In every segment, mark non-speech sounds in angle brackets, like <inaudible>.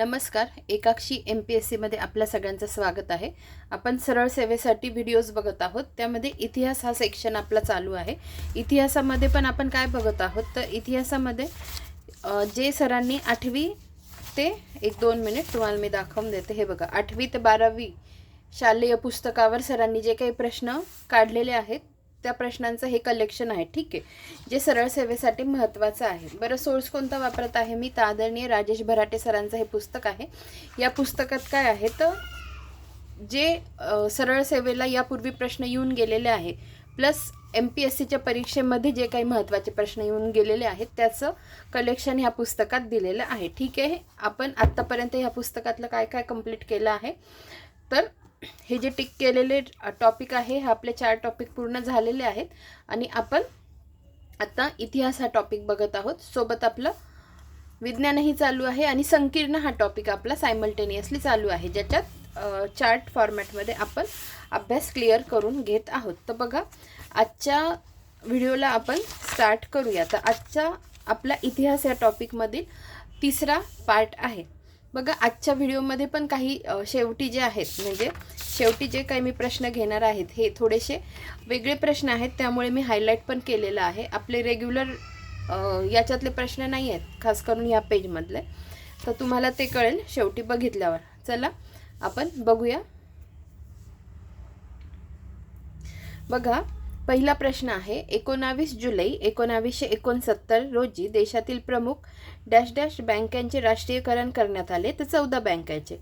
नमस्कार एकाक्षी M P S सीमध्ये आपल्या सगळ्यांचं स्वागत आहे. आपण सरळ सेवेसाठी व्हिडिओज बघत आहोत. त्यामध्ये इतिहास हा सेक्शन आपला चालू आहे. इतिहासामध्ये पण आपण काय बघत आहोत? तर इतिहासामध्ये जे सरांनी आठवी ते एक दोन मिनिट तुम्हाला मी दाखवून देते. हे बघा आठवी ते बारावी शालेय पुस्तकावर सरांनी जे काही प्रश्न काढलेले आहेत त्या प्रश्नांचं हे कलेक्शन आहे ठीक आहे? जे सरळ सेवेसाठी महत्त्वाचं आहे. बरं सोर्स कोणता वापरत आहे? मी तर आदरणीय राजेश भराटे सरांचं हे पुस्तक आहे. या पुस्तकात काय आहे? तर जे सरळ सेवेला यापूर्वी प्रश्न येऊन गेलेले आहे प्लस एम पी एस सीच्या परीक्षेमध्ये जे काही महत्त्वाचे प्रश्न येऊन गेलेले आहेत त्याचं कलेक्शन ह्या पुस्तकात दिलेलं आहे. ठीक आहे? आपण आत्तापर्यंत ह्या पुस्तकातलं काय काय कंप्लीट केलं आहे? तर हे जे टिक केलेले टॉपिक आहे हे आपले चार टॉपिक पूर्ण झालेले आहेत. आणि आपण आता इतिहास हा टॉपिक बघत आहोत. सोबत आपलं विज्ञानही चालू आहे आणि संकीर्ण हा टॉपिक आपला सायमल्टेनियसली चालू आहे ज्याच्यात चार्ट फॉर्मॅटमध्ये आपण अभ्यास क्लिअर करून घेत आहोत. तर बघा आजच्या व्हिडिओला आपण स्टार्ट करूया. तर आजचा आपला इतिहास या टॉपिकमधील तिसरा पार्ट आहे. बघा आजच्या व्हिडिओमध्ये पण काही शेवटी जे आहेत म्हणजे शेवटी जे काही मी प्रश्न घेणार आहेत हे थोडेसे वेगळे प्रश्न आहेत. त्यामुळे मी हायलाईट पण केलेलं आहे. आपले रेग्युलर याच्यातले प्रश्न नाही आहेत खास करून ह्या पेजमधले तर तुम्हाला ते कळेल शेवटी बघितल्यावर. चला आपण बघूया. बघा पहिला प्रश्न आहे एकोणावीस जुलै एकोणावीसशे एकोणसत्तर रोजी देशातील प्रमुख डॅश डॅश बँकांचे राष्ट्रीयकरण करण्यात आले तर चौदा बँकांचे.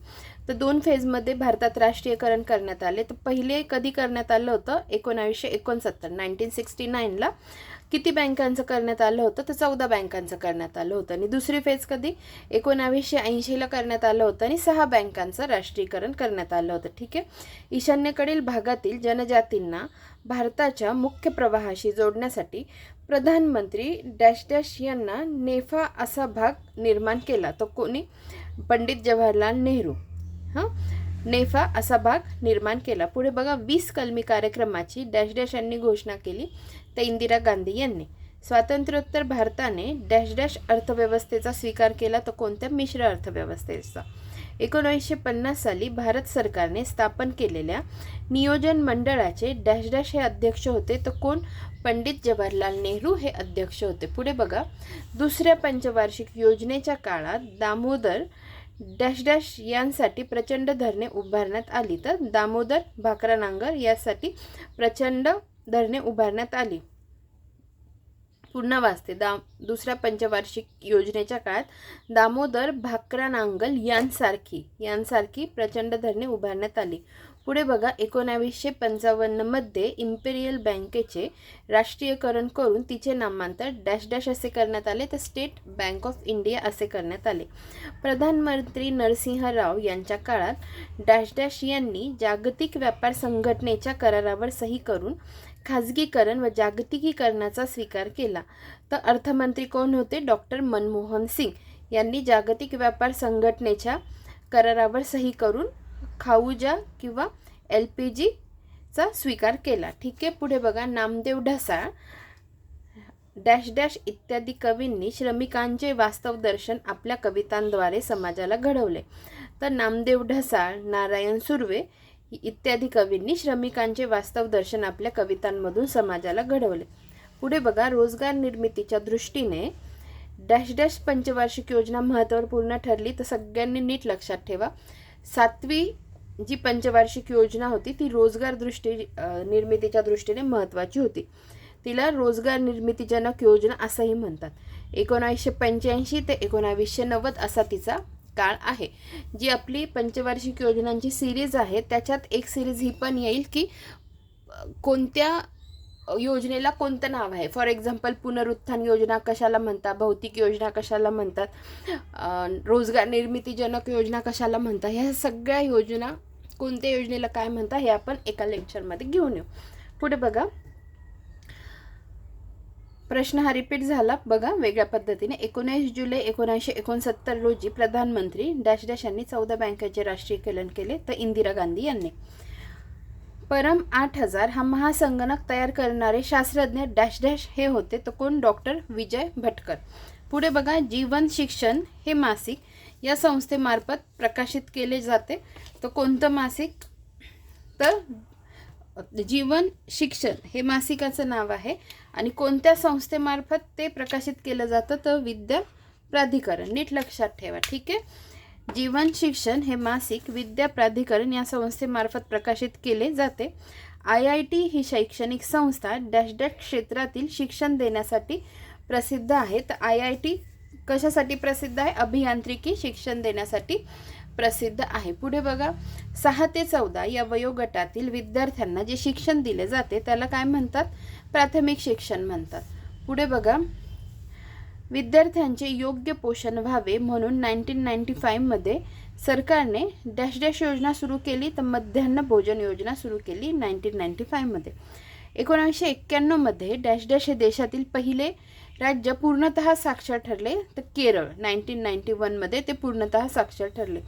तर दोन फेजमध्ये भारतात राष्ट्रीयकरण करण्यात आले. तर पहिले कधी करण्यात आलं होतं? एकोणावीसशे एकोणसत्तर नाईन्टीन सिक्स्टी नाईनला. किती बँकांचं करण्यात आलं होतं? तर चौदा बँकांचं करण्यात आलं होतं. आणि दुसरी फेज कधी? एकोणावीसशे ऐंशीला करण्यात आलं होतं आणि सहा बँकांचं राष्ट्रीयकरण करण्यात आलं होतं. ठीक आहे? ईशान्येकडील भागातील जनजातींना भारताच्या मुख्य प्रवाहाशी जोडण्यासाठी प्रधानमंत्री डॅश डॅश यांना नेफा असा भाग निर्माण केला. तो कोणी? पंडित जवाहरलाल नेहरू. हां? नेफा असा भाग निर्माण केला. पुढे बघा वीस कलमी कार्यक्रमाची डॅश डॅश यांनी घोषणा केली तर इंदिरा गांधी यांनी. स्वातंत्र्योत्तर भारताने डॅश डॅश अर्थव्यवस्थेचा स्वीकार केला तर कोणत्या मिश्र अर्थव्यवस्थेचा? एकोणीसशे पन्नास साली भारत सरकारने स्थापन केलेल्या नियोजन मंडळाचे डॅश डॅश हे अध्यक्ष होते तर कोण? पंडित जवाहरलाल नेहरू हे अध्यक्ष होते. पुढे बघा. दुसऱ्या पंचवार्षिक योजनेच्या काळात दामोदर डॅश डॅश यांसाठी प्रचंड धरणे उभारण्यात आली. तर दामोदर भाकरा नांगर यासाठी प्रचंड धरणे उभारण्यात आली. पुन्हा वाचते. दा दुसऱ्या पंचवार्षिक योजनेच्या काळात दामोदर भाकरा नांगल यांसारखी यांसारखी प्रचंड धरणे उभारण्यात आली. पुढे बघा एकोणावीसशे पंचावन्नमध्ये इम्पेरियल बँकेचे राष्ट्रीयकरण करून तिचे नामांतर डॅश डॅश असे करण्यात आले तर स्टेट बँक ऑफ इंडिया असे करण्यात आले. प्रधानमंत्री नरसिंह राव यांच्या काळात डॅश डॅश यांनी जागतिक व्यापार संघटनेच्या करारावर सही करून खाजगीकरण व जागतिकीकरणाचा स्वीकार केला. तर अर्थमंत्री कोण होते? डॉक्टर मनमोहन सिंग यांनी जागतिक व्यापार संघटनेच्या करारावर सही करून खाऊजा किंवा एल पी जीचा स्वीकार केला. ठीक आहे पुढे बघा. नामदेव ढसाळ डॅश डॅश इत्यादी कवींनी श्रमिकांचे वास्तव दर्शन आपल्या कवितांद्वारे समाजाला घडवले. तर नामदेव ढसाळ नारायण सुर्वे इत्यादी कवींनी श्रमिकांचे वास्तव दर्शन आपल्या कवितांमधून समाजाला घडवले. पुढे बघा रोजगार निर्मितीच्या दृष्टीने डॅश डॅश पंचवार्षिक योजना महत्त्वपूर्ण ठरली. तर सगळ्यांनी नीट लक्षात ठेवा. सातवी जी पंचवार्षिक योजना होती ती रोजगार दृष्टी निर्मितीच्या दृष्टीने महत्त्वाची होती. तिला रोजगार निर्मितीजनक योजना असंही म्हणतात. एकोणावीसशे पंच्याऐंशी ते एकोणावीसशे नव्वद असा तिचा काळ आहे. जी आपली पंचवार्षिक योजनांची सिरीज आहे त्याच्यात एक सिरीज ही पण येईल की कोणत्या योजनेला कोणतं नाव आहे? फॉर एक्झाम्पल पुनरुत्थान योजना कशाला म्हणतात? भौतिक योजना कशाला म्हणतात? रोजगार निर्मितीजनक योजना कशाला म्हणतात? ह्या सगळ्या योजना कोणत्या योजनेला काय म्हणतात? हे आपण एका लेक्चरमध्ये घेऊन येऊ. पुढे बघा. प्रश्न हा रिपीट झाला. बघा वेगळ्या पद्धतीने. एकोणीस जुलै एकोणीसशे एकोणसत्तर रोजी प्रधानमंत्री डॅश डॅश यांनी चौदा बँकांचे राष्ट्रीयकरण केले तर इंदिरा गांधी यांनी. परम आठ हजार हा महासंगणक तयार करणारे शास्त्रज्ञ डॅश डॅश हे होते तर कोण? डॉक्टर विजय भटकर. पुढे बघा जीवन शिक्षण हे मासिक. या संस्थेमार्फत प्रकाशित केले जाते. तर कोणतं मासिक? तर जीवन शिक्षण हे मासिकाचं नाव आहे. आणि कोणत्या संस्थेमार्फत ते प्रकाशित केलं जातं? तर विद्या प्राधिकरण. नीट लक्षात ठेवा. ठीक आहे? जीवन शिक्षण हे मासिक विद्या प्राधिकरण या संस्थेमार्फत प्रकाशित केले जाते. आय आय टी ही शैक्षणिक संस्था डॅश डॅश क्षेत्रातील शिक्षण देण्यासाठी प्रसिद्ध आहे. तर आय आय टी कशासाठी प्रसिद्ध आहे? अभियांत्रिकी शिक्षण देण्यासाठी प्रसिद्ध आहे. पुढे बघा. सहा ते चौदा या वयोगटातील विद्यार्थ्यांना जे शिक्षण दिले जाते त्याला काय म्हणतात? प्राथमिक शिक्षण म्हणतात. पुढे बघा. विद्यार्थ्यांचे योग्य पोषण व्हावे म्हणून नाईन्टीन नाईन्टी फाईव्हमध्ये सरकारने डॅश डॅश योजना सुरू केली तर मध्यान्ह भोजन योजना सुरू केली नाईन्टीन नाईन्टी फाईव्हमध्ये एकोणीसशे एक्क्याण्णवमध्ये डॅश डॅश हे देशातील पहिले राज्य पूर्णतः साक्षर ठरले तर केरळ नाईन्टीन नाईन्टी वनमध्ये ते पूर्णतः साक्षर ठरले.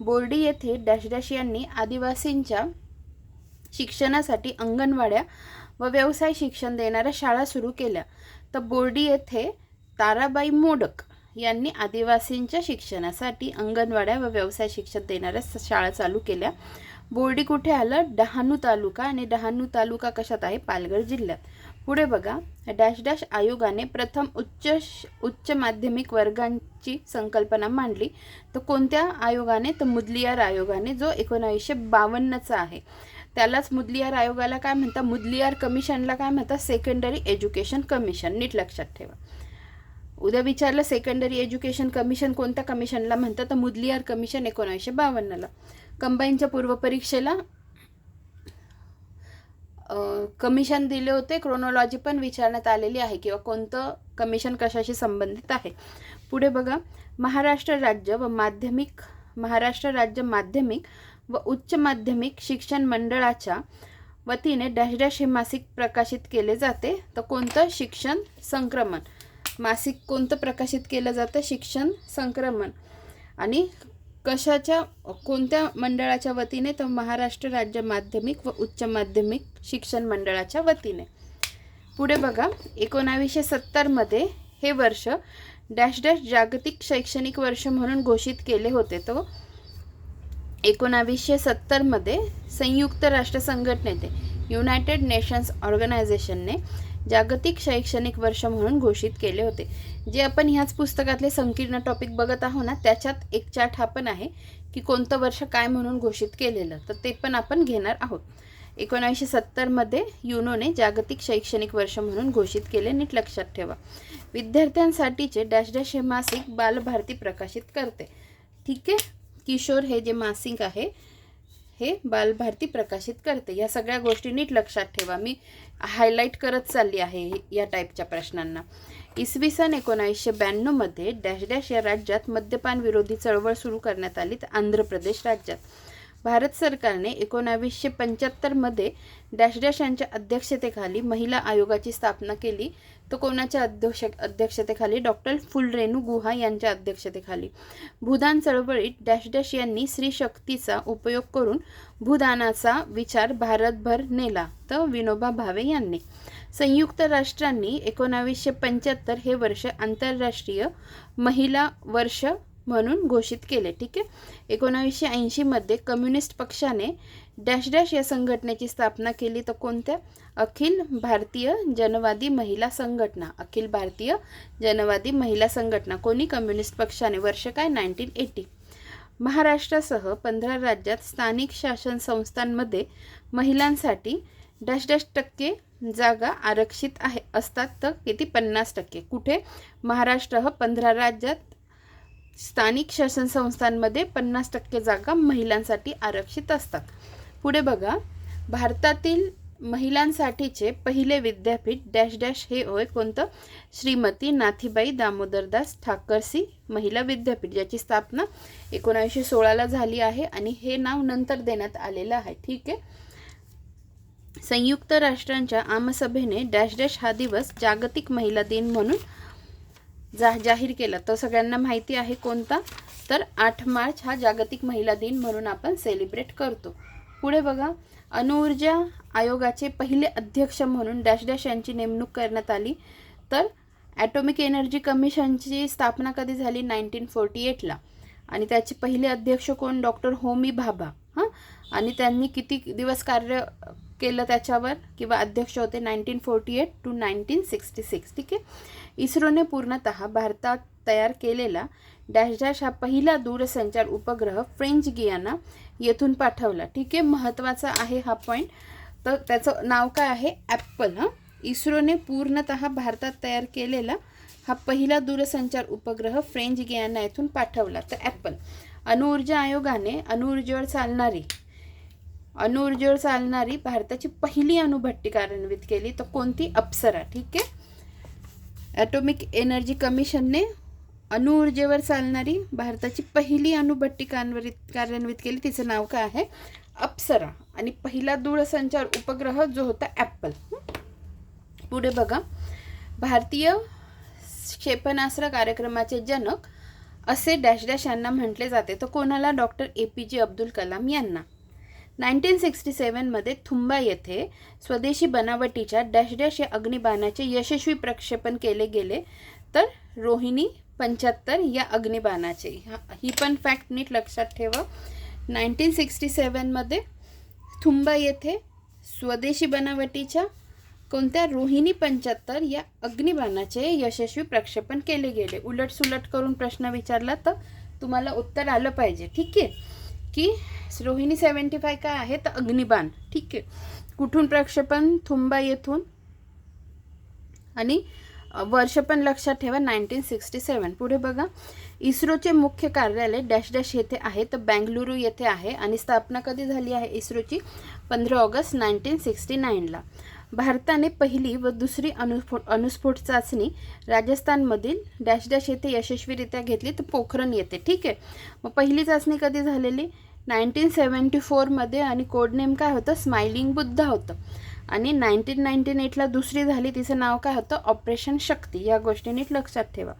बोर्डी येथे डॅश डॅश यांनी आदिवासींच्या शिक्षणासाठी अंगणवाड्या व व्यवसाय शिक्षण देणाऱ्या शाळा सुरू केल्या. तर बोर्डी येथे ताराबाई मोडक यांनी आदिवासींच्या शिक्षणासाठी अंगणवाड्या व व्यवसाय शिक्षण देणाऱ्या शाळा चालू केल्या. बोर्डी कुठे आलं? डहाणू तालुका आणि डहाणू तालुका कशात आहे? पालघर जिल्ह्यात. पुढे बघा. डॅश डॅश आयोगाने प्रथम उच्च श- उच्च माध्यमिक वर्गांची संकल्पना मांडली. तर कोणत्या आयोगाने? तर मुदलियार आयोगाने जो एकोणावीसशे बावन्नचा आहे. त्यालाच मुदलियार आयोगाला काय म्हणतात? मुदलियार कमिशनला काय म्हणतात? सेकंडरी एज्युकेशन कमिशन नीट लक्षात ठेवा. उद्या विचारलं सेकंडरी एज्युकेशन कमिशन कोणत्या कमिशनला म्हणतात तर मुदलियार कमिशन एकोणीसशे बावन्नला. कंबाईनच्या पूर्वपरीक्षेला कमिशन दिले होते. क्रोनॉलॉजी पण विचारण्यात आलेली आहे किंवा कोणतं कमिशन कशाशी संबंधित आहे. पुढे बघा. महाराष्ट्र राज्य व माध्यमिक महाराष्ट्र राज्य माध्यमिक व उच्च माध्यमिक शिक्षण मंडळाच्या वतीने डॅश डॅश हे मासिक प्रकाशित केले जाते. तर कोणतं? शिक्षण संक्रमण. मासिक कोणतं प्रकाशित केलं जातं? शिक्षण संक्रमण. आणि कशाच्या कोणत्या मंडळाच्या वतीने? तर महाराष्ट्र राज्य माध्यमिक व उच्च माध्यमिक शिक्षण मंडळाच्या वतीने. पुढे बघा एकोणावीसशे सत्तरमध्ये हे वर्ष डॅश डॅश जागतिक शैक्षणिक वर्ष म्हणून घोषित केले होते. तो एकोणावीसशे सत्तरमध्ये संयुक्त राष्ट्र संघटनेने युनायटेड नेशन्स ऑर्गनायझेशनने जागतिक शैक्षणिक वर्ष म्हणून घोषित केले होते. जे आपण ह्याच पुस्तकातले संकीर्ण टॉपिक बघत आहोत ना त्याच्यात एक चार्ट हा पण आहे की कोणतं वर्ष काय म्हणून घोषित केलेलं. तर ते पण आपण घेणार आहोत. एकोणीसशे सत्तरमध्ये युनोने जागतिक शैक्षणिक वर्ष म्हणून घोषित केले नीट लक्षात ठेवा. विद्यार्थ्यांसाठीचे डॅश डॅश हे मासिक बालभारती प्रकाशित करते. ठीक आहे? किशोर हे जे मासिक आहे हे बालभारती प्रकाशित करते. या सगळ्या गोष्टी नीट लक्षात ठेवा. मी हायलाईट करत चालली आहे हे- या टाईपच्या प्रश्नांना. इसवी सन एकोणावीसशे ब्याण्णवमध्ये डॅश डॅश या राज्यात मद्यपान विरोधी चळवळ सुरू करण्यात आली तर आंध्र प्रदेश राज्यात. भारत सरकारने एकोणावीसशे पंच्याहत्तरमध्ये डॅश डॅश यांच्या अध्यक्षतेखाली महिला आयोगाची स्थापना केली. तर कोणाच्या अध्यक्ष अध्यक्षतेखाली? डॉक्टर फुलरेणू गुहा यांच्या अध्यक्षतेखाली. भूदान चळवळीत डॅश डॅश यांनी स्त्री शक्तीचा उपयोग करून भूदानाचा विचार भारतभर नेला तर विनोबा भावे यांनी. संयुक्त राष्ट्रांनी एकोणावीसशे पंच्याहत्तर हे वर्ष आंतरराष्ट्रीय महिला वर्ष म्हणून घोषित केले ठीक आहे? एकोणावीसशे ऐंशीमध्ये कम्युनिस्ट पक्षाने डॅश डॅश या संघटनेची स्थापना केली तर कोणत्या? अखिल भारतीय जनवादी महिला संघटना. अखिल भारतीय जनवादी महिला संघटना. कोणी? कम्युनिस्ट पक्षाने. वर्ष काय? Nineteen eighty. महाराष्ट्रासह पंधरा राज्यात स्थानिक शासन संस्थांमध्ये महिलांसाठी डॅश डॅश टक्के जागा आरक्षित आहे. असतात तर किती? पन्नास टक्के. कुठे? महाराष्ट्र पंधरा राज्यात स्थानिक शासन संस्थांमध्ये पन्नास टक्के जागा महिलांसाठी आरक्षित असतात. पुढे बघा. भारतातील महिलांसाठीचे पहिले विद्यापीठ डॅश डॅश हे होय कोणतं? श्रीमती नाथीबाई दामोदरदास ठाकरसी महिला विद्यापीठ ज्याची स्थापना एकोणावीसशे सोळाला झाली आहे आणि हे नाव नंतर देण्यात आलेलं आहे. ठीक आहे? संयुक्त राष्ट्रांच्या आमसभेने डॅश डॅश हा दिवस जागतिक महिला दिन म्हणून जा जाहीर केला. तो सगळ्यांना माहिती आहे कोणता? तर आठ मार्च हा जागतिक महिला दिन म्हणून आपण सेलिब्रेट करतो. पुढे बघा. अणुऊर्जा आयोगाचे पहिले अध्यक्ष म्हणून डॅश डॅश यांची नेमणूक करण्यात आली. तर ॲटॉमिक एनर्जी कमिशनची स्थापना कधी झाली? नाईन्टीन फोर्टी एटला आणि त्याचे पहिले अध्यक्ष कोण? डॉक्टर होमी भाभा. हां? आणि त्यांनी किती दिवस कार्य केलं त्याच्यावर? किंवा अध्यक्ष होते nineteen forty eight to nineteen sixty six. ठीक आहे? इस्रोने पूर्णतः भारतात तयार केलेला डॅश डॅश हा पहिला दूरसंचार उपग्रह फ्रेंच गियाना येथून पाठवला. ठीक आहे महत्त्वाचा आहे हा पॉईंट तर त्याचं नाव काय आहे? ॲप्पल हां? इस्रोने पूर्णतः भारतात तयार केलेला हा पहिला दूरसंचार उपग्रह फ्रेंच गियाना येथून पाठवला. तर ॲप्पल अणुऊर्जा आयोगाने अणुऊर्जेवर चालणारी अणुऊर्जेवर चालणारी भारताची पहिली अणुभट्टी कार्यान्वित केली. तर कोणती? अप्सरा ठीक आहे? ॲटॉमिक एनर्जी कमिशनने अणुऊर्जेवर चालणारी भारताची पहिली अणुभट्टी कार्यान्वित कार्यान्वित केली. तिचं नाव काय आहे? अप्सरा. आणि पहिला दूरसंचार उपग्रह जो होता ॲपल. पुढे बघा. भारतीय क्षेपणास्त्र कार्यक्रमाचे जनक असे डॅश डॅश यांना म्हटले जाते. तर कोणाला? डॉक्टर ए पी जे अब्दुल कलाम यांना. नाईन्टीन सिक्स्टी सेवनमध्ये थुंबा येथे स्वदेशी बनावटीच्या डॅश डॅश या अग्निबाणाचे यशस्वी प्रक्षेपण केले गेले. तर रोहिणी पंच्याहत्तर या अग्निबाणाचे. हा- ही पण फॅक्ट नीट लक्षात ठेवा. नाईन्टीन सिक्स्टी सेवनमध्ये थुंबा येथे स्वदेशी बनावटीच्या कोणत्या रोहिणी पंच्याहत्तर या अग्निबाणाचे यशस्वी प्रक्षेपण केले गेले? उलट सुलट करून प्रश्न विचारला तर तुम्हाला उत्तर आलं पाहिजे. ठीक आहे? की रोहिणी सेवन्टी फाय काय आहे? तर अग्निबाण. ठीक आहे. कुठून प्रक्षेपण? थुंबा येथून. आणि वर्ष पण लक्षात ठेवा नाईन्टीन सिक्स्टी सेवन पुढे बघा. इस्रोचे मुख्य कार्यालय डॅश डॅश येथे आहे तर बँगलुरू येथे आहे आणि स्थापना कधी झाली आहे? इस्रोची पंधरा ऑगस्ट नाईन्टीन सिक्स्टी नाईनला. भारताने पहिली व दुसरी अणुस्फोट अणुस्फोट चाचणी राजस्थानमधील डॅश डॅश येथे यशस्वीरित्या घेतली. तर पोखरण येते ठीक आहे? मग पहिली चाचणी कधी झालेली? नाईन्टीन सेवन्टी फोरमध्ये आणि कोडनेम काय होतं? स्माइलिंग बुद्धा होतं. आणि नाईन्टीन नाईन्टीन एटला दुसरी झाली तिचं नाव काय होतं? ऑपरेशन शक्ती. या गोष्टी नीट लक्षात ठेवा.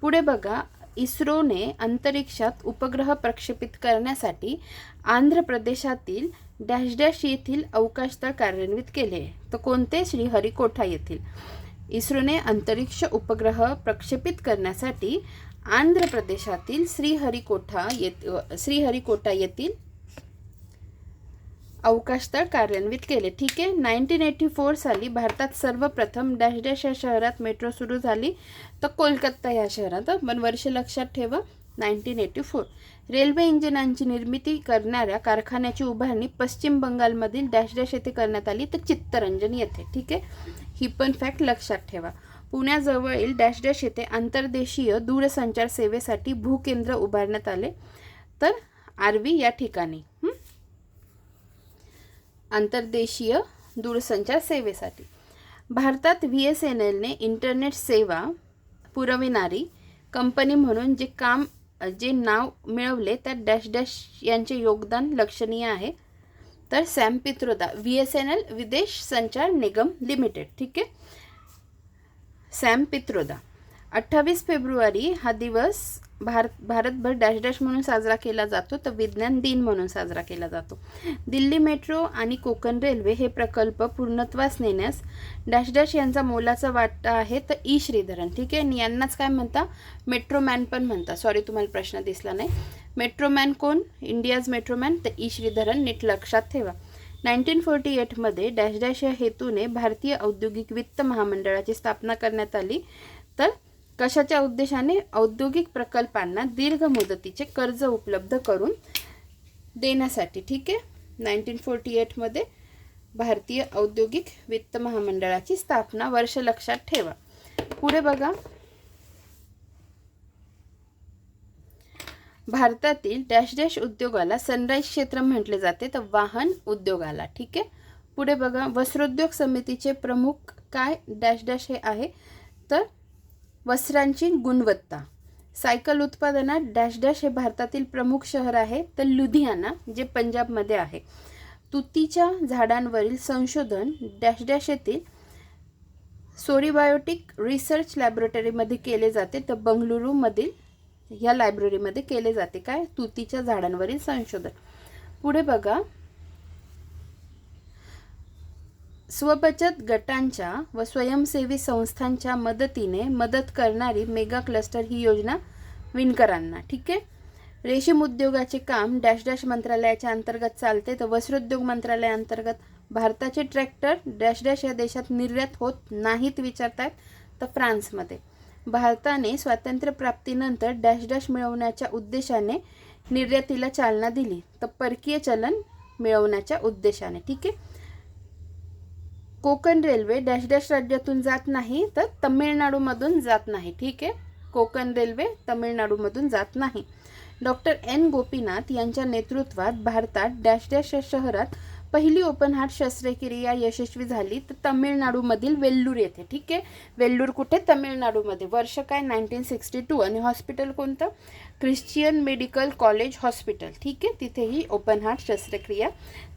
पुढे बघा इस्रोने अंतरिक्षात उपग्रह प्रक्षेपित करण्यासाठी आंध्र प्रदेशातील डॅश डॅश येथील अवकाशतळ कार्यान्वित केले. तर कोणते? श्रीहरिकोठा येथील. इस्रोने अंतरिक्ष उपग्रह प्रक्षेपित करण्यासाठी आंध्र प्रदेशातील श्रीहरिकोठा येत श्रीहरिकोटा येथील अवकाशतळ कार्यान्वित केले. ठीक आहे. नाईन्टीन एटी फोर साली भारतात सर्वप्रथम डॅश डॅश या शहरात मेट्रो सुरू झाली. तर कोलकाता या शहरात. पण वर्ष लक्षात ठेवा. Nineteen eighty four. रेल्वे इंजिनांची निर्मिती करणाऱ्या कारखान्याची उभारणी पश्चिम बंगालमधील डॅश डॅश येथे करण्यात आली. तर चित्तरंजन येथे ठीक आहे? ही पण फॅक्ट लक्षात ठेवा. पुण्याजवळील डॅश डॅश येथे आंतरदेशीय दूरसंचार सेवेसाठी भूकेंद्र उभारण्यात आले. तर आरवी या ठिकाणी आंतरदेशीय दूरसंचार सेवेसाठी. भारतात व्ही एस एन एलने इंटरनेट सेवा पुरविणारी कंपनी म्हणून जे काम जे नाव मिळवले तर डॅश डॅश यांचे योगदान लक्षणीय आहे. तर Sam Pitroda V S N L Videsh Sanchar Nigam limited ठीक आहे? सॅम पित्रोदा. अठ्ठावीस फेब्रुवारी हा दिवस भारत भारतभर डॅश डॅश म्हणून साजरा केला जातो तर विज्ञान दिन म्हणून साजरा केला जातो. दिल्ली मेट्रो आणि कोकण रेल्वे हे प्रकल्प पूर्णत्वास नेण्यास डॅश डॅश यांचा मोलाचा वाटा आहे तर ई श्रीधरन ठीक आहे? आणि यांनाच काय म्हणता? मेट्रोमॅन पण म्हणता. सॉरी तुम्हाला प्रश्न दिसला नाही. मेट्रोमॅन कोण? इंडियाज मेट्रोमॅन तर ई श्रीधरन नीट लक्षात ठेवा. नाईन्टीन फोर्टी एटमध्ये डॅश डॅश या हेतूने भारतीय औद्योगिक वित्त महामंडळाची स्थापना करण्यात आली. तर कशाच्या उद्देशाने? औद्योगिक प्रकल्पांना दीर्घ मुदतीचे कर्ज उपलब्ध करून देण्यासाठी ठीक आहे? नाईन्टीन फोर्टी एटमध्ये भारतीय औद्योगिक वित्त महामंडळाची स्थापना वर्ष लक्षात ठेवा. पुढे बघा. भारतातील डॅश डॅश उद्योगाला सनराईज क्षेत्र म्हटले जाते तर वाहन उद्योगाला ठीक आहे? पुढे बघा. वस्त्रोद्योग समितीचे प्रमुख काय डॅश डॅश हे आहे? तर वस्त्रांची गुणवत्ता. सायकल उत्पादनात डॅश डॅश हे भारतातील प्रमुख शहर आहे तर लुधियाना जे पंजाबमध्ये आहे. तुतीच्या झाडांवरील संशोधन डॅश डॅश येथील सोरीबायोटिक रिसर्च लॅबोरेटरीमध्ये केले जाते तर बंगळुरूमधील ह्या लायब्ररीमध्ये केले जाते. काय? तुतीच्या झाडांवरील संशोधन. पुढे बघा. स्वबचत गटांच्या व स्वयंसेवी संस्थांच्या मदतीने मदत करणारी मेगा क्लस्टर ही योजना विणकरांना ठीक आहे? रेशीम उद्योगाचे काम डॅश डॅश मंत्रालयाच्या अंतर्गत चालते. तर वस्त्रोद्योग मंत्रालयाअंतर्गत भारताचे ट्रॅक्टर डॅश डॅश या देशात निर्यात होत नाहीत विचारतात तर फ्रान्समध्ये. भारताने स्वातंत्र्यप्राप्तीनंतर डॅश डॅश मिळवण्याच्या उद्देशाने निर्यातीला चालना दिली. तर परकीय चलन मिळवण्याच्या उद्देशाने ठीक आहे? कोकण रेल्वे डॅश डॅश राज्यातून जात नाही तर तमिळनाडूमधून जात नाही. ठीक आहे? कोकण रेल्वे तमिळनाडूमधून जात नाही. डॉक्टर एन गोपीनाथ यांच्या नेतृत्वात भारतात डॅश डॅश या शहरात पहिली ओपन हार्ट शस्त्रक्रिया यशस्वी झाली तर तमिळनाडूमधील वेल्लूर येथे. ठीक आहे? वेल्लूर कुठे? तमिळनाडूमध्ये. वर्ष काय? Nineteen sixty two. आणि हॉस्पिटल कोणतं? Christian medical college hospital. ठीक आहे? तिथेही ओपन हार्ट शस्त्रक्रिया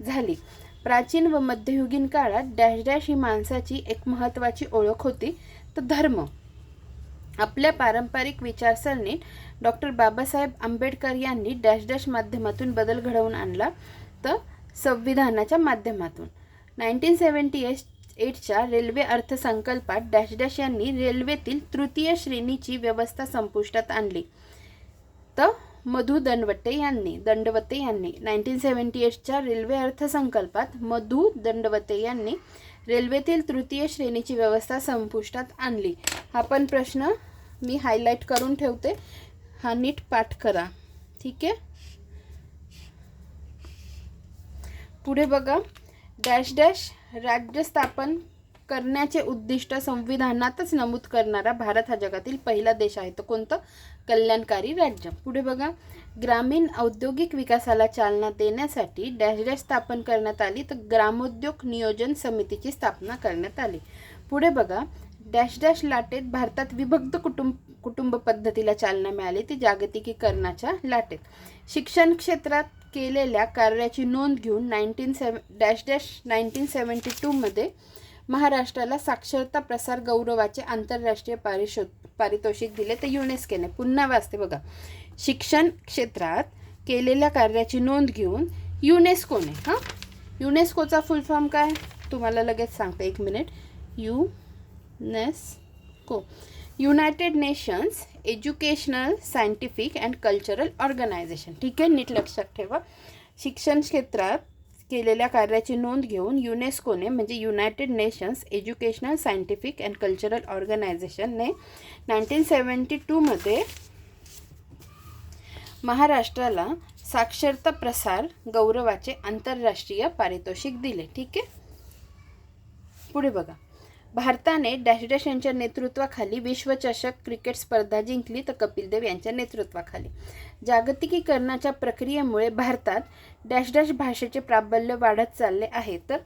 झाली. प्राचीन व मध्ययुगीन काळात डॅश डॅश ही माणसाची एक महत्त्वाची ओळख होती तर धर्म. आपल्या पारंपरिक विचारसरणीत डॉक्टर बाबासाहेब आंबेडकर यांनी डॅश डॅश माध्यमातून बदल घडवून आणला तर संविधानाच्या माध्यमातून. नाईन्टीन सेवन्टी एट एटच्या रेल्वे अर्थसंकल्पात डॅश डॅश यांनी रेल्वेतील तृतीय श्रेणीची व्यवस्था संपुष्टात आणली. तर मधु दंडवटे यांनी दंडवते यांनी नाईन्टीन सेवन्टी एटच्या रेल्वे अर्थसंकल्पात मधु दंडवते यांनी रेल्वेतील तृतीय श्रेणीची व्यवस्था संपुष्टात आणली. हा पण प्रश्न मी हायलाईट करून ठेवते. हा नीट पाठ करा. ठीक आहे? पुढे बघा. डॅश डॅश राज्य स्थापन करण्याचे उद्दिष्ट संविधानातच नमूद करणारा भारत हा जगातील पहिला देश आहे. तो कोणतं? कल्याणकारी राज्य. पुढे बघा. ग्रामीण औद्योगिक विकासाला चालना देण्यासाठी डॅश डॅश स्थापन करण्यात आली तर ग्रामोद्योग नियोजन समितीची स्थापना करण्यात आली. पुढे बघा. डॅश डॅश लाटेत भारतात विभक्त कुटुंब कुटुंब पद्धतीला चालना मिळाली ती जागतिकीकरणाच्या लाटेत. शिक्षण क्षेत्रात केलेल्या कार्याची नोंद घेऊन nineteen seven dash dash nineteen seventy टूमध्ये महाराष्ट्राला साक्षरता प्रसार गौरवाचे आंतरराष्ट्रीय पारिशो पारितोषिक दिले तर युनेस्कोने. पुन्हा वाचते बघा. शिक्षण क्षेत्रात केलेल्या कार्याची नोंद घेऊन युनेस्कोने हां? युनेस्कोचा फुल फॉर्म काय? तुम्हाला लगेच सांगते एक minute. UNESCO United Nations Educational Scientific and Cultural Organization. ठीक आहे नीट लक्षात ठेवा. शिक्षण क्षेत्रात केलेल्या कार्याची नोंद घेऊन युनेस्कोने म्हणजे United Nations Educational Scientific and Cultural ऑर्गनायझेशनने nineteen seventy टूमध्ये महाराष्ट्राला साक्षरता प्रसार गौरवाचे आंतरराष्ट्रीय पारितोषिक दिले. ठीक आहे? पुढे बघा. भारताने डॅश डॅश यांच्या नेतृत्वाखाली विश्वचषक क्रिकेट स्पर्धा जिंकली तर कपिल देव यांच्या नेतृत्वाखाली. जागतिकीकरणाच्या प्रक्रियेमुळे भारतात डॅश डॅश भाषेचे प्राबल्य वाढत चालले आहे तर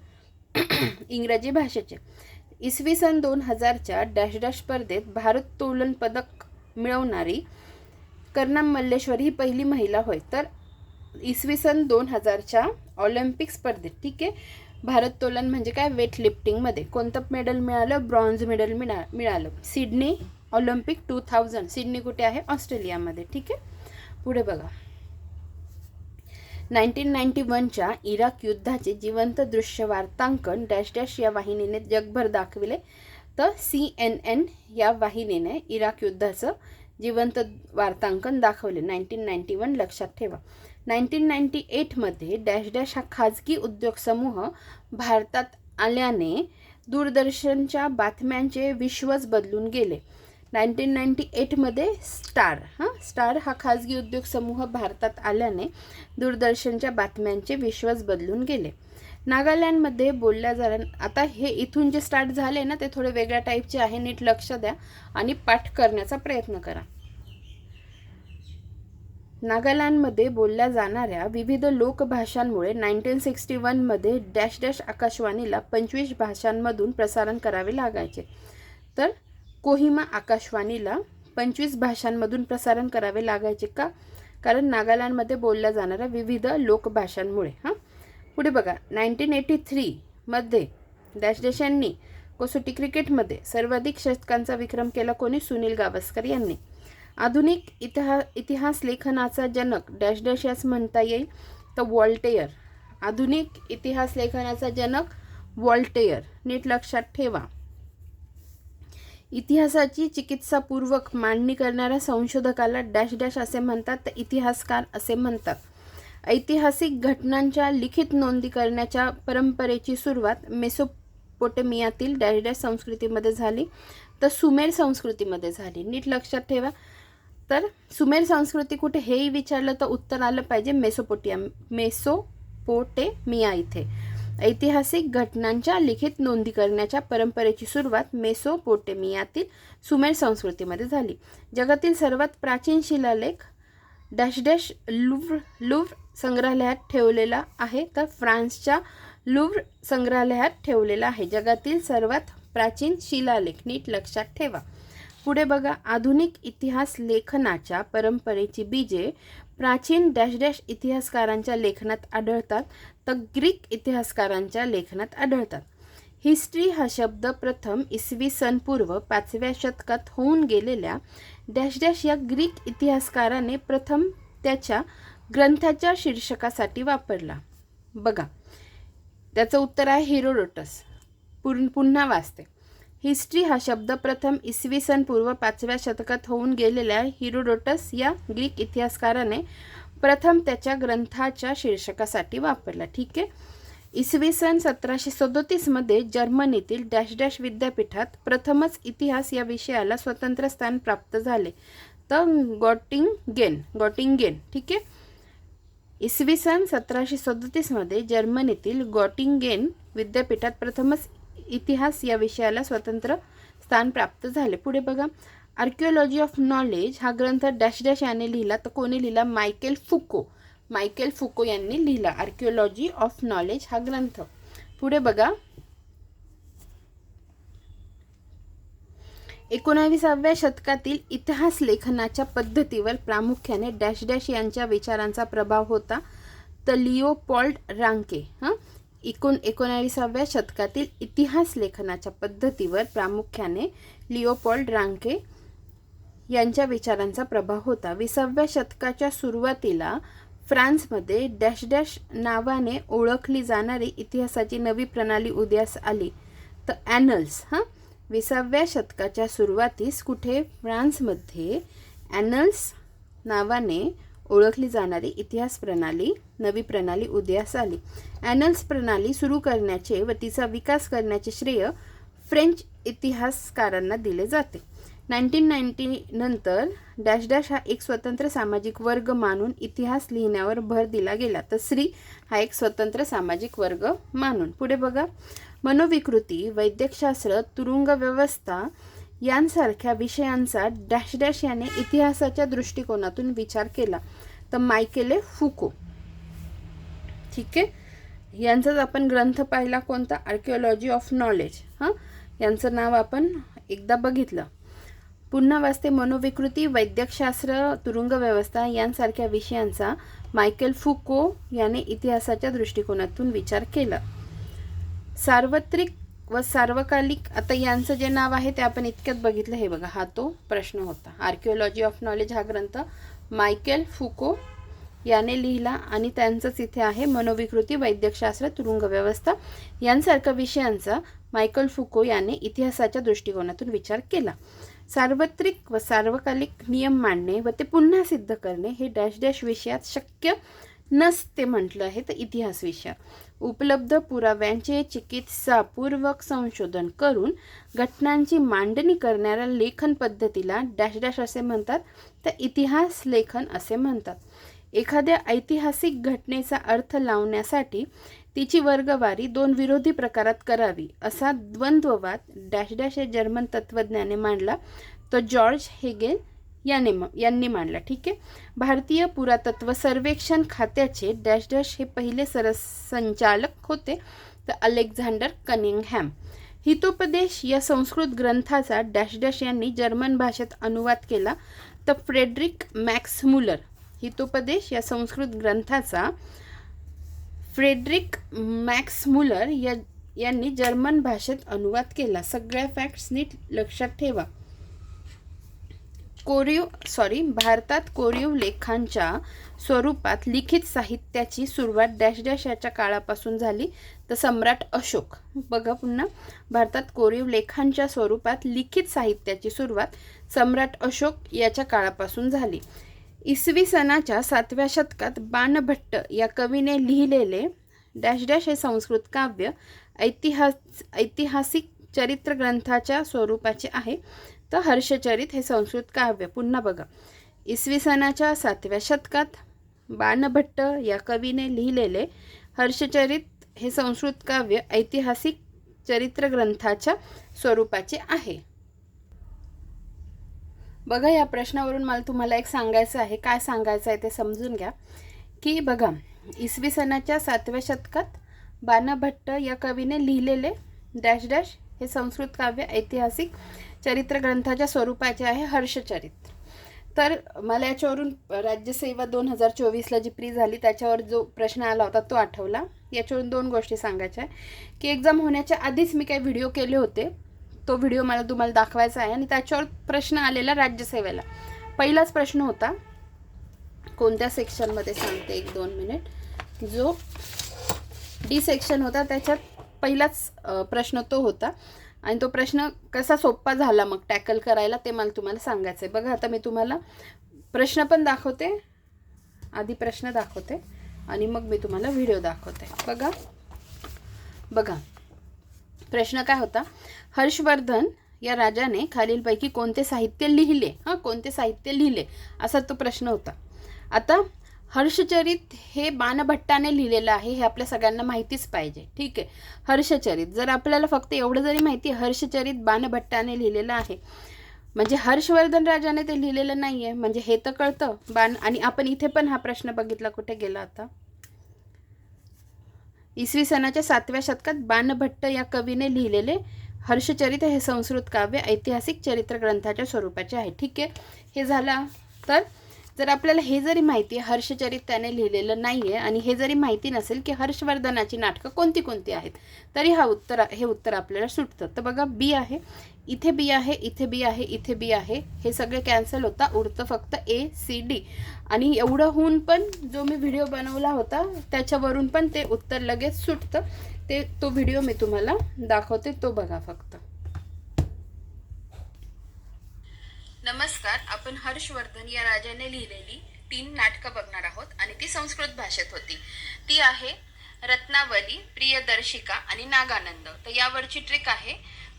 <clears throat> इंग्रजी भाषेचे. इसवी सन दोन हजारच्या डॅश डॅश स्पर्धेत भारोत्तोलन पदक मिळवणारी कर्णम मल्लेश्वर ही पहिली महिला होय. तर इसवी सन दोन हजारच्या ऑलिम्पिक स्पर्धेत ठीक आहे? भारोत्तोलन म्हणजे काय? वेट लिफ्टिंगमध्ये कोणतं मेडल मिळालं? ब्रॉन्झ मेडल मिळा मिळालं. Sydney Olympic two thousand Sydney कुठे आहे? ऑस्ट्रेलियामध्ये. ठीक आहे? पुढे बघा. नाईन्टीन नाईन्टी वनच्या इराक युद्धाचे जिवंत दृश्य वार्तांकन डॅश डॅश या वाहिनीने जगभर दाखविले. तर सी एन एन या वाहिनीने इराक युद्धाचं जिवंत वार्तांकन दाखवले. नाईन्टीन नाईन्टी वन लक्षात ठेवा. नाईन्टीन नाईन्टी एटमध्ये डॅश डॅश हा खाजगी उद्योग समूह भारतात आल्याने दूरदर्शनच्या बातम्यांचे विश्वच बदलून गेले. नाईन्टीन नाईन्टी एटमध्ये स्टार हां? स्टार हा खाजगी उद्योग समूह भारतात आल्याने दूरदर्शनच्या बातम्यांचे विश्वच बदलून गेले. नागालँडमध्ये बोलल्या जा आता हे इथून जे स्टार्ट झाले ना ते थोडे वेगळ्या टाईपचे आहे नीट लक्ष द्या आणि पाठ करण्याचा प्रयत्न करा. नागालँडमध्ये बोलल्या जाणाऱ्या विविध लोकभाषांमुळे नाईन्टीन सिक्स्टी वनमध्ये डॅश डॅश आकाशवाणीला पंचवीस भाषांमधून प्रसारण करावे लागायचे. तर कोहिमा आकाशवाणीला पंचवीस भाषांमधून प्रसारण करावे लागायचे का? कारण नागालँडमध्ये बोलल्या जाणाऱ्या विविध लोकभाषांमुळे हां? पुढे बघा. नाईन्टीन एटी थ्रीमध्ये डॅश डॅश यांनी कसोटी क्रिकेटमध्ये सर्वाधिक शतकांचा विक्रम केला कोणी? सुनील गावस्कर यांनी. आधुनिक इतिहा इतिहास लेखनाचा जनक डॅश डॅश यास म्हणता येईल तर वॉल्टेयर. आधुनिक इतिहास लेखनाचा जनक वॉल्टेयर. नीट लक्षात ठेवा. इतिहासाची चिकित्सापूर्वक मांडणी करणाऱ्या संशोधकाला डॅश डॅश असे म्हणतात तर इतिहासकार असे म्हणतात. ऐतिहासिक घटनांच्या लिखित नोंदी करण्याच्या परंपरेची सुरुवात मेसोपोटेमियातील डॅश डॅश संस्कृतीमध्ये झाली तर सुमेर संस्कृतीमध्ये झाली. नीट लक्षात ठेवा. तर सुमेर संस्कृती कुठे हेही विचारलं तर उत्तर आलं पाहिजे मेसोपोटिया मेसोपोटेमिया इथे. ऐतिहासिक घटनांच्या लिखित नोंदी करण्याच्या परंपरेची सुरुवात मेसोपोटेमियातील सुमेर संस्कृतीमध्ये झाली. जगातील सर्वात प्राचीन शिलालेख डॅश डॅश लुव्र लुव्र संग्रहालयात ठेवलेला आहे तर फ्रान्सच्या लुव्र संग्रहालयात ठेवलेला आहे. जगातील सर्वात प्राचीन शिलालेख नीट लक्षात ठेवा. पुढे बघा आधुनिक इतिहास लेखनाच्या परंपरेची बीजे प्राचीन डॅश डॅश इतिहासकारांच्या लेखनात आढळतात तर ग्रीक इतिहासकारांच्या लेखनात आढळतात. हिस्ट्री हा शब्द प्रथम इसवी सन पूर्व पाचव्या शतकात होऊन गेलेल्या डॅश डॅश या ग्रीक इतिहासकाराने प्रथम त्याच्या ग्रंथाच्या शीर्षकासाठी वापरला. बघा त्याचं उत्तर आहे हिरोडोटस. पुन पुन्हा वाचते. हिस्ट्री हा शब्द प्रथम इसवी सन पूर्व पाचव्या शतकात होऊन गेलेल्या हिरोडोटस या ग्रीक इतिहासकाराने प्रथम त्याच्या ग्रंथाच्या शीर्षकासाठी वापरला. ठीक आहे? इसवी सन सतराशे सदोतीसमध्ये जर्मनीतील डॅश डॅश विद्यापीठात प्रथमच इतिहास या विषयाला स्वतंत्र स्थान प्राप्त झाले. तर गॉटिंगेन गॉटिंगेन. ठीक आहे? इसवी सन सतराशे सदोतीसमध्ये जर्मनीतील गॉटिंगेन विद्यापीठात प्रथमच इतिहास या विषयाला स्वतंत्र स्थान प्राप्त झाले. पुढे बघा. आर्किओलॉजी ऑफ नॉलेज हा ग्रंथ डॅश डॅश याने लिहिला. तर कोणी लिहिला? मायकेल फुको मायकेल फुको यांनी लिहिला. आर्किओलॉजी ऑफ नॉलेज हा ग्रंथ. पुढे बघा. एकोणाविसाव्या शतकातील इतिहास लेखनाच्या पद्धतीवर प्रामुख्याने डॅश डॅश यांच्या विचारांचा प्रभाव होता. तर लिओ पॉल्ड रांके हां? एकूण एकोणाविसाव्या शतकातील इतिहास लेखनाच्या पद्धतीवर प्रामुख्याने लिओपॉल्ड रांके यांच्या विचारांचा प्रभाव होता. विसाव्या शतकाच्या सुरुवातीला फ्रान्समध्ये डॅश डॅश नावाने ओळखली जाणारी इतिहासाची नवी प्रणाली उदयास आली. तर ॲनल्स हां? विसाव्या शतकाच्या सुरुवातीस कुठे? फ्रान्समध्ये ॲनल्स नावाने ओळखली जाणारी इतिहास प्रणाली नवी प्रणाली उदयास आली. ॲनल्स प्रणाली सुरू करण्याचे व तिचा विकास करण्याचे श्रेय फ्रेंच इतिहासकारांना दिले जाते. नाईन्टीन नाईन्टी नंतर डॅश डॅश हा एक स्वतंत्र सामाजिक वर्ग मानून इतिहास लिहिण्यावर भर दिला गेला. तर स्त्री हा एक स्वतंत्र सामाजिक वर्ग मानून. पुढे बघा. मनोविकृती वैद्यकशास्त्र तुरुंग व्यवस्था यांसारख्या विषयांचा डॅश डॅश याने इतिहासाच्या दृष्टिकोनातून विचार केला. तर मायकेले फुको. ठीक आहे? यांचाच आपण ग्रंथ पाहिला कोणता? आर्किओलॉजी ऑफ नॉलेज हां? यांचं नाव आपण एकदा बघितलं. पुन्हा वाचते मनोविकृती वैद्यकशास्त्र तुरुंग व्यवस्था यांसारख्या विषयांचा मायकेल फुको याने इतिहासाच्या दृष्टिकोनातून विचार केला. सार्वत्रिक व सार्वकालिक आता यांचं जे नाव आहे ते आपण इतक्यात बघितलं. हे बघा हा तो प्रश्न होता. आर्किओलॉजी ऑफ नॉलेज हा ग्रंथ मायकेल फुको याने लिहिला आणि त्यांचंच इथे आहे मनोविकृती वैद्यकशास्त्र तुरुंग व्यवस्था यांसारख्या विषयांचा मायकल फुको याने इतिहासाच्या दृष्टिकोनातून विचार केला. सार्वत्रिक व सार्वकालिक नियम मांडणे व ते पुन्हा सिद्ध करणे हे डॅश डॅश विषयात शक्य नसते म्हटलं आहे तर इतिहास विषयात. उपलब्ध पुराव्यांचे चिकित्सापूर्वक संशोधन करून घटनांची मांडणी करणाऱ्या लेखन पद्धतीला डॅश डॅश असे म्हणतात. तर इतिहास लेखन असे म्हणतात. एखाद्या ऐतिहासिक घटनेचा अर्थ लावण्यासाठी तिची वर्गवारी दोन विरोधी प्रकारात करावी असा द्वंद्ववाद डॅश डॅश हे जर्मन तत्त्वज्ञाने मांडला. तो जॉर्ज हेगेल याने यांनी मांडला ठीक आहे? भारतीय पुरातत्व सर्वेक्षण खात्याचे डॅश डॅश हे पहिले सरसंचालक होते तर अलेक्झांडर कनिंगहॅम. हितोपदेश या संस्कृत ग्रंथाचा डॅश डॅश यांनी जर्मन भाषेत अनुवाद केला तर फ्रेडरिक मॅक्स मुलर हितोपदेश या संस्कृत ग्रंथाचा फ्रेडरिक मॅक्स मुलर या यांनी जर्मन भाषेत अनुवाद केला. सगळ्या फॅक्ट्स नीट लक्षात ठेवा. कोरीव सॉरी भारतात कोरीव लेखांच्या स्वरूपात लिखित साहित्याची सुरुवात डॅश डॅश याच्या काळापासून झाली. तर सम्राट अशोक बघा पुन्हा. भारतात कोरीव लेखांच्या स्वरूपात लिखित साहित्याची सुरुवात सम्राट अशोक याच्या काळापासून झाली. इसवी सनाच्या सातव्या शतकात बाणभट्ट या कवीने लिहिलेले डॅश डॅश हे संस्कृत काव्य ऐतिहास ऐतिहासिक चरित्र ग्रंथाच्या स्वरूपाचे आहे. तर हर्षचरित हे संस्कृत काव्य. पुन्हा बघा. इसवी सनाच्या सातव्या शतकात बाणभट्ट या कवीने लिहिलेले हर्षचरित हे संस्कृत काव्य ऐतिहासिक चरित्र ग्रंथाच्या स्वरूपाचे आहे. बघा या प्रश्नावरून मला तुम्हाला एक सांगायचं आहे. काय सांगायचं आहे ते समजून घ्या. की बघा इसवी सनाच्या सातव्या शतकात बाणभट्ट या कवीने लिहिलेले डॅश डॅश हे संस्कृत काव्य ऐतिहासिक चरित्र ग्रंथाच्या स्वरूपाचे आहे हर्षचरित्र. तर मला याच्यावरून राज्यसेवा दोन हजार चोवीसला जी प्री झाली त्याच्यावर जो प्रश्न आला होता तो आठवला. याच्यावरून दोन गोष्टी सांगायच्या आहे की एक्झाम होण्याच्या आधीच मी काही व्हिडिओ केले होते. तो व्हिडिओ मला तुम्हाला दाखवायचा आहे आणि त्याच्यावर प्रश्न आलेला राज्यसेवेला. पहिलाच प्रश्न होता कोणत्या सेक्शनमध्ये सांगते एक दोन मिनिट जो डी सेक्शन होता त्याच्यात पहिलाच प्रश्न तो होता. आणि तो प्रश्न कसा सोप्पा झाला मग टॅकल करायला ते मला तुम्हाला सांगायचं आहे बघा आता मी तुम्हाला प्रश्न पण दाखवते आधी प्रश्न दाखवते आणि मग मी तुम्हाला व्हिडिओ दाखवते. बघा बघा प्रश्न काय होता? हर्षवर्धन या राजाने खालीलपैकी कोणते साहित्य लिहिले? हां कोणते साहित्य लिहिले? असा तो प्रश्न होता. आता हर्षचरित हे बाणभट्टाने लिहिलेलं आहे हे आपल्या सगळ्यांना माहितीच पाहिजे. ठीक आहे? हर्षचरित. जर आपल्याला फक्त एवढं जरी माहिती हर्षचरित बाणभट्टाने लिहिलेलं आहे म्हणजे हर्षवर्धन राजाने ते लिहिलेलं नाही आहे म्हणजे हे तर कळतं. बाण आणि आपण इथे पण हा प्रश्न बघितला कुठे गेला आता? इसवी सनाच्या सातव्या शतकात बाणभट्ट या कवीने लिहिलेले हर्षचरित हे संस्कृत काव्य ऐतिहासिक चरित्र ग्रंथाच्या स्वरूपाचे आहे. ठीक आहे? हे झालं तर जर आपल्याला हे जरी माहिती आहे हर्षचरित त्याने लिहिलेलं नाही आहे आणि हे जरी माहिती नसेल की हर्षवर्धनाची नाटकं कोणती कोणती आहेत तरी हा उत्तर हे उत्तर आपल्याला सुटतं. तर बघा बी आहे इथे बी आहे इथे बी आहे इथे बी आहे हे सगळे कॅन्सल होता उरतं फक्त ए सी डी आणि एवढं होऊन पण जो मी व्हिडिओ बनवला होता त्याच्यावरून पण ते उत्तर लगेच सुटतं. ते तो व्हिडिओ मी तुम्हाला दाखवते तो बघा फक्त. नमस्कार आपण हर्षवर्धन या राजाने लिहिलेली तीन नाटकं बघणार आहोत आणि ती संस्कृत भाषेत होती. ती आहे रत्नावली प्रियदर्शिका आणि नागानंद. तर यावरची ट्रिक आहे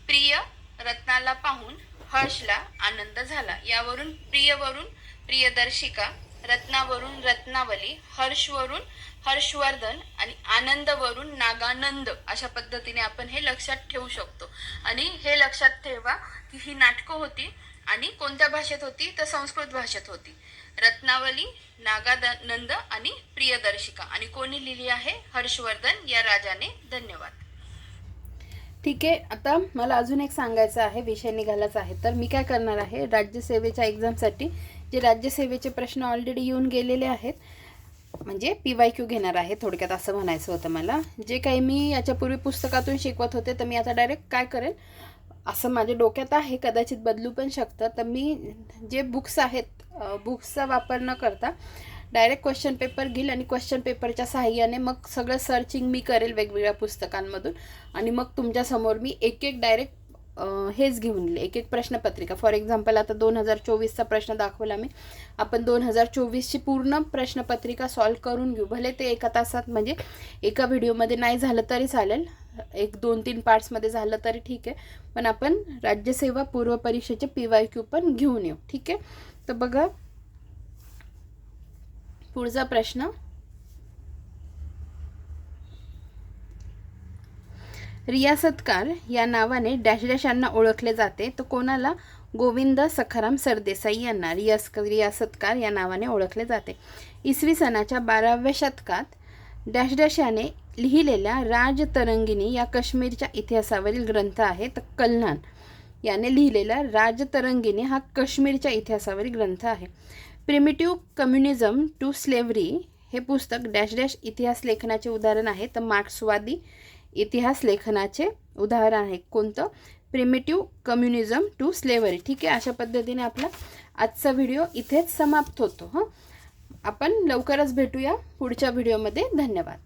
प्रिय रत्नाला पाहून हर्षला आनंद झाला. यावरून प्रियवरून प्रियदर्शिका रत्नावरून रत्नावली हर्षवरून हर्षवर्धन आणि आनंदवरून नागानंद अशा पद्धतीने आपण हे लक्षात ठेवू शकतो. आणि हे लक्षात ठेवा की ही नाटकं होती आणि कोणत्या भाषेत होती? तर संस्कृत भाषेत होती. रत्नावली नागानंद आणि प्रियदर्शिका. आणि कोणी लिहिली आहे? हर्षवर्धन या राजाने. धन्यवाद. ठीक आहे. आता मला अजून एक सांगायचं आहे. विषय निघालाच आहे. तर मी काय करणार आहे? राज्यसेवेच्या एक्झामसाठी जे राज्यसेवेचे प्रश्न ऑलरेडी येऊन गेलेले आहेत म्हणजे पी वाय क्यू घेणार आहे थोडक्यात असं म्हणायचं होतं मला. जे काही मी याच्यापूर्वी पुस्तकातून शिकवत होते तर मी आता डायरेक्ट काय करेल? असं माझ्या डोक्यात आहे कदाचित बदलू पण शकतं. तर मी जे बुक्स आहेत बुक्सचा वापर न करता डायरेक्ट क्वेश्चन पेपर घेईल आणि क्वेश्चन पेपरच्या सहाय्याने मग सगळं सर्चिंग मी करेल वेगवेगळ्या पुस्तकांमधून. आणि मग तुमच्यासमोर मी एक एक डायरेक्ट हेच घेऊन येईल एक एक प्रश्नपत्रिका. फॉर एक्झाम्पल आता दोन हजार चोवीसचा प्रश्न दाखवला मी. आपण दोन हजार चोवीसची पूर्ण प्रश्नपत्रिका सॉल्व करून घेऊ. भले ते एका तासात म्हणजे एका व्हिडिओमध्ये नाही झालं तरी चालेल. एक दोन तीन पार्ट्समध्ये झालं तरी ठीक आहे. पण आपण राज्यसेवा पूर्व परीक्षेचे पी वाय क्यू पण घेऊन येऊ. ठीक आहे? तर बघा पुढचा प्रश्न. रियासतकार या नावाने डॅश डॅश यांना ओळखले जाते. तर कोणाला? गोविंद सखाराम सरदेसाई यांना. रियास रियासतकार या नावाने ओळखले जाते. इसवी सनाच्या बाराव्या शतकात डॅश डॅश याने लिहिलेल्या राजतरंगिणी या काश्मीरच्या इतिहासावरील ग्रंथ आहे. तर कल्हाण याने लिहिलेला राजतरंगिणी हा काश्मीरच्या इतिहासावरील ग्रंथ आहे. प्रिमिटिव्ह कम्युनिझम टू स्लेव्हरी हे पुस्तक डॅश डॅश इतिहास लेखनाचे उदाहरण आहे. तर मार्क्सवादी इतिहास लेखनाचे उदाहरण आहे. कोणतं? प्रिमेटिव्ह कम्युनिझम टू स्लेवरी ठीक आहे? अशा पद्धतीने आपला आजचा व्हिडिओ इथेच समाप्त होतो हं? आपण लवकरच भेटूया पुढच्या व्हिडिओमध्ये. धन्यवाद.